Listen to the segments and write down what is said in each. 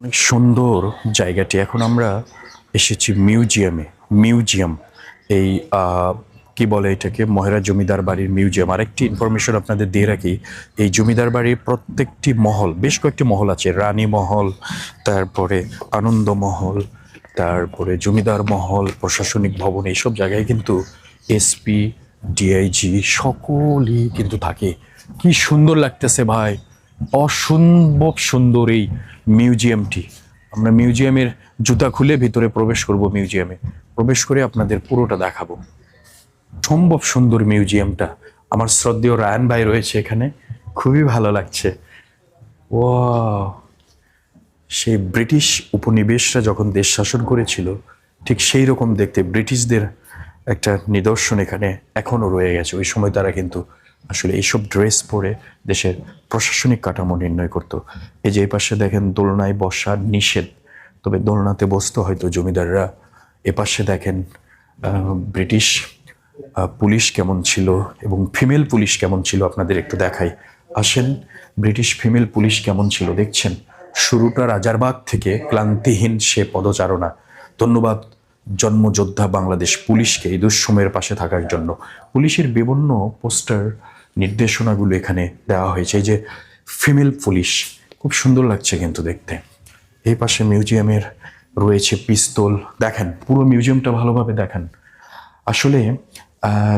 অনেক সুন্দর জায়গাটি। এখন আমরা এসেছি মিউজিয়ামে, মিউজিয়াম। এই কি বলে এটাকে? মহেরা জমিদার বাড়ির মিউজিয়াম। আরেকটি ইনফরমেশন আপনাদের দিয়ে রাখি, এই জমিদার বাড়ির প্রত্যেকটি মহল, বেশ কয়েকটি মহল আছে। রানী মহল, তারপরে আনন্দ মহল, তারপরে জমিদার মহল, প্রশাসনিক ভবন, এইসব জায়গায় কিন্তু এসপি ডিআইজি সকলই কিন্তু থাকে। কি সুন্দর লাগতেছে ভাই। অসম্ভব সুন্দর এই মিউজিয়ামটি। আমরা মিউজিয়ামের জুতা খুলে ভিতরে প্রবেশ করব মিউজিয়ামে। প্রবেশ করে আপনাদের পুরোটা দেখাবো। সম্ভব সুন্দর মিউজিয়ামটা। আমার শ্রদ্ধেয় রায়ান ভাই রয়েছে এখানে। খুবই ভালো লাগছে। ও সেই ব্রিটিশ উপনিবেশরা যখন দেশ শাসন করেছিল, ঠিক সেই রকম দেখতে ব্রিটিশদের একটা নিদর্শন এখানে এখনও রয়ে গেছে। ওই সময় তারা কিন্তু আসলে এইসব ড্রেস পরে দেশের প্রশাসনিক কাঠামো নির্ণয় করত। এই যে পাশে দেখেন দোলনায় বসা নিষেধ, তবে দোলনাতে বসতো হয়তো জমিদাররা। এ পাশে দেখেন ব্রিটিশ পুলিশ কেমন ছিল এবং ফিমেল পুলিশ কেমন ছিল আপনাদের একটু দেখাই। আসেন, ব্রিটিশ ফিমেল পুলিশ কেমন ছিল দেখছেন? শুরুটা রাজারবাগ থেকে ক্লান্তিহীন সে পদচারণা। ধন্যবাদ জন্মযোদ্ধা বাংলাদেশ পুলিশকে এই দুঃসময়ের পাশে থাকার জন্য। পুলিশের বিভিন্ন পোস্টার, নির্দেশনাগুলো এখানে দেওয়া হয়েছে। এই যে ফিমেল পুলিশ, খুব সুন্দর লাগছে কিন্তু দেখতে। এই পাশে মিউজিয়ামের রয়েছে পিস্তল। দেখেন, পুরো মিউজিয়ামটা ভালোভাবে দেখেন। আসলে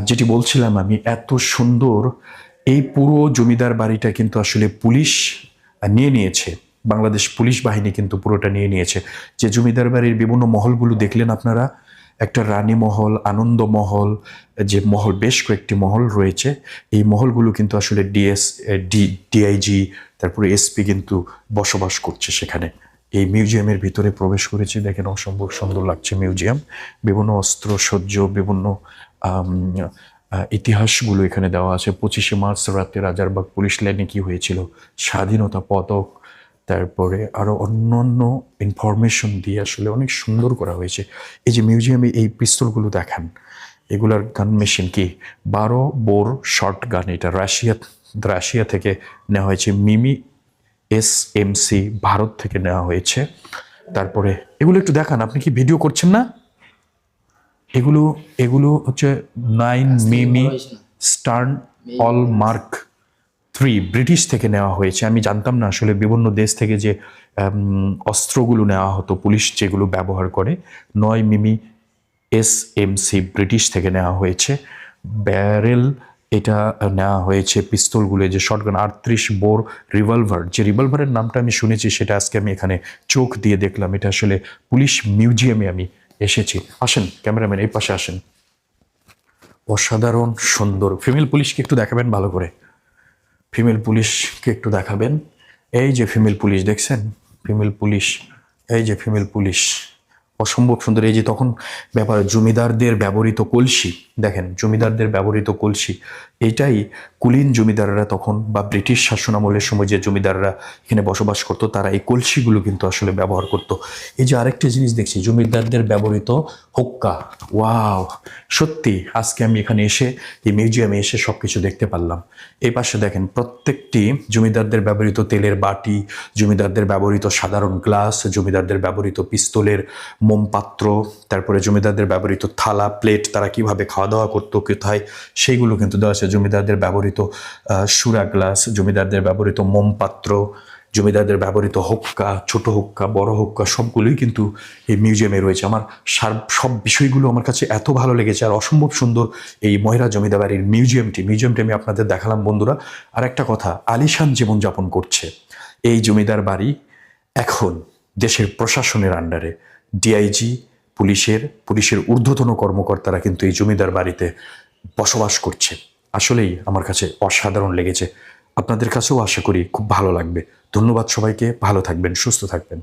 যেটি বলছিলাম আমি, এত সুন্দর এই পুরো জমিদার বাড়িটা কিন্তু আসলে পুলিশ নিয়ে নিয়েছে। বাংলাদেশ পুলিশ বাহিনী কিন্তু পুরোটা নিয়ে নিয়েছে। যে জমিদার বাড়ির বিভিন্ন মহলগুলো দেখলেন আপনারা, একটা রানী মহল, আনন্দ মহল, যে মহল, বেশ কয়েকটি মহল রয়েছে। এই মহলগুলো কিন্তু আসলে ডিএস ডি, ডিআইজি, তারপরে এসপি কিন্তু বসবাস করছে সেখানে। এই মিউজিয়ামের ভিতরে প্রবেশ করেছি। দেখেন অসম্ভব সুন্দর লাগছে মিউজিয়াম। বিভিন্ন অস্ত্র সজ্জ বিভিন্ন ইতিহাসগুলো এখানে দেওয়া আছে। পঁচিশে মার্চ রাতে রাজারবাগ পুলিশ লাইনে কি হয়েছিল? স্বাধীনতা পদক তারপরে আরও অন্য অন্য ইনফরমেশন দিয়ে আসলে অনেক সুন্দর করা হয়েছে। এই যে মিউজিয়ামে এই পিস্তলগুলো দেখান এগুলার গান মেশিন কি? বারো বোর শর্ট গান এটা রাশিয়া রাশিয়া থেকে নেওয়া হয়েছে। মিমি এস এম সি ভারত থেকে নেওয়া হয়েছে। তারপরে এগুলো একটু দেখান আপনি কি ভিডিও করছেন না? এগুলো এগুলো হচ্ছে নাইন মিমি Sten all mark three British থেকে নেওয়া হয়েছে। আমি জানতাম না আসলে বিভিন্ন দেশ থেকে যে অস্ত্রগুলো নেওয়া হতো, পুলিশ যেগুলো ব্যবহার করে। নয় মিমি এস এম সি ব্রিটিশ থেকে নেওয়া হয়েছে। ব্যারেল এটা নেওয়া হয়েছে পিস্তলগুলো, যে শটগান আটত্রিশ বোর রিভলভার যে রিভলভারের নামটা আমি শুনেছি, সেটা আজকে আমি এখানে চোখ দিয়ে দেখলাম। এটা আসলে পুলিশ মিউজিয়ামে আমি এসেছি। আসেন, ক্যামেরাম্যান, এই পাশে আসেন। অসাধারণ, সুন্দর। ফিমেল পুলিশকে একটু দেখাবেন ভালো করে। ফিমেল পুলিশকে একটু দেখাবেন। এই যে ফিমেল পুলিশ, দেখছেন? ফিমেল পুলিশ, এই যে ফিমেল পুলিশ। অসম্ভব সুন্দর। এই যে তখন ব্যাপার, জমিদারদের ব্যবহৃত কলসি, দেখেন, জমিদারদের ব্যবহৃত কলসি, এইটাই কুলীন জমিদাররা তখন বা ব্রিটিশ শাসন আমলের সময় যে জমিদাররা এখানে বসবাস করতো, তারা এই কলসিগুলো কিন্তু আসলে ব্যবহার করতো। এই যে আরেকটা জিনিস দেখছি, জমিদারদের ব্যবহৃত হোক্কা। ওয়াও! সত্যি, আজকে আমি এখানে এসে, এই মিউজিয়ামে এসে সব কিছু দেখতে পারলাম। এই পাশে দেখেন, প্রত্যেকটি জমিদারদের ব্যবহৃত তেলের বাটি, জমিদারদের ব্যবহৃত সাধারণ গ্লাস, জমিদারদের ব্যবহৃত পিস্তলের মোমপাত্র তারপরে জমিদারদের ব্যবহৃত থালা, প্লেট তারা কীভাবে খাওয়া দাওয়া করতো, কোথায়, সেইগুলো কিন্তু দেওয়া আছে। জমিদারদের ব্যবহৃত সুরা গ্লাস, জমিদারদের ব্যবহৃত মোমপাত্র জমিদারদের ব্যবহৃত হোক্কা, ছোট হোক্কা, বড় হোক্কা, সবগুলোই কিন্তু এই মিউজিয়ামে রয়েছে। আমার সার, সব বিষয়গুলো আমার কাছে এত ভালো লেগেছে আর অসম্ভব সুন্দর এই ময়রা জমিদার বাড়ির মিউজিয়ামটি। মিউজিয়ামটি আমি আপনাদের দেখালাম, বন্ধুরা। আর একটা কথা, আলিশান জীবনযাপন করছে। এই জমিদার বাড়ি এখন দেশের প্রশাসনের আন্ডারে ডিআইজি পুলিশের পুলিশের ঊর্ধ্বতন কর্মকর্তারা কিন্তু এই জমিদার বাড়িতে বসবাস করছে। আসলেই আমার কাছে অসাধারণ লেগেছে। আপনাদের কাছেও আশা করি খুব ভালো লাগবে। ধন্যবাদ সবাইকে, ভালো থাকবেন, সুস্থ থাকবেন।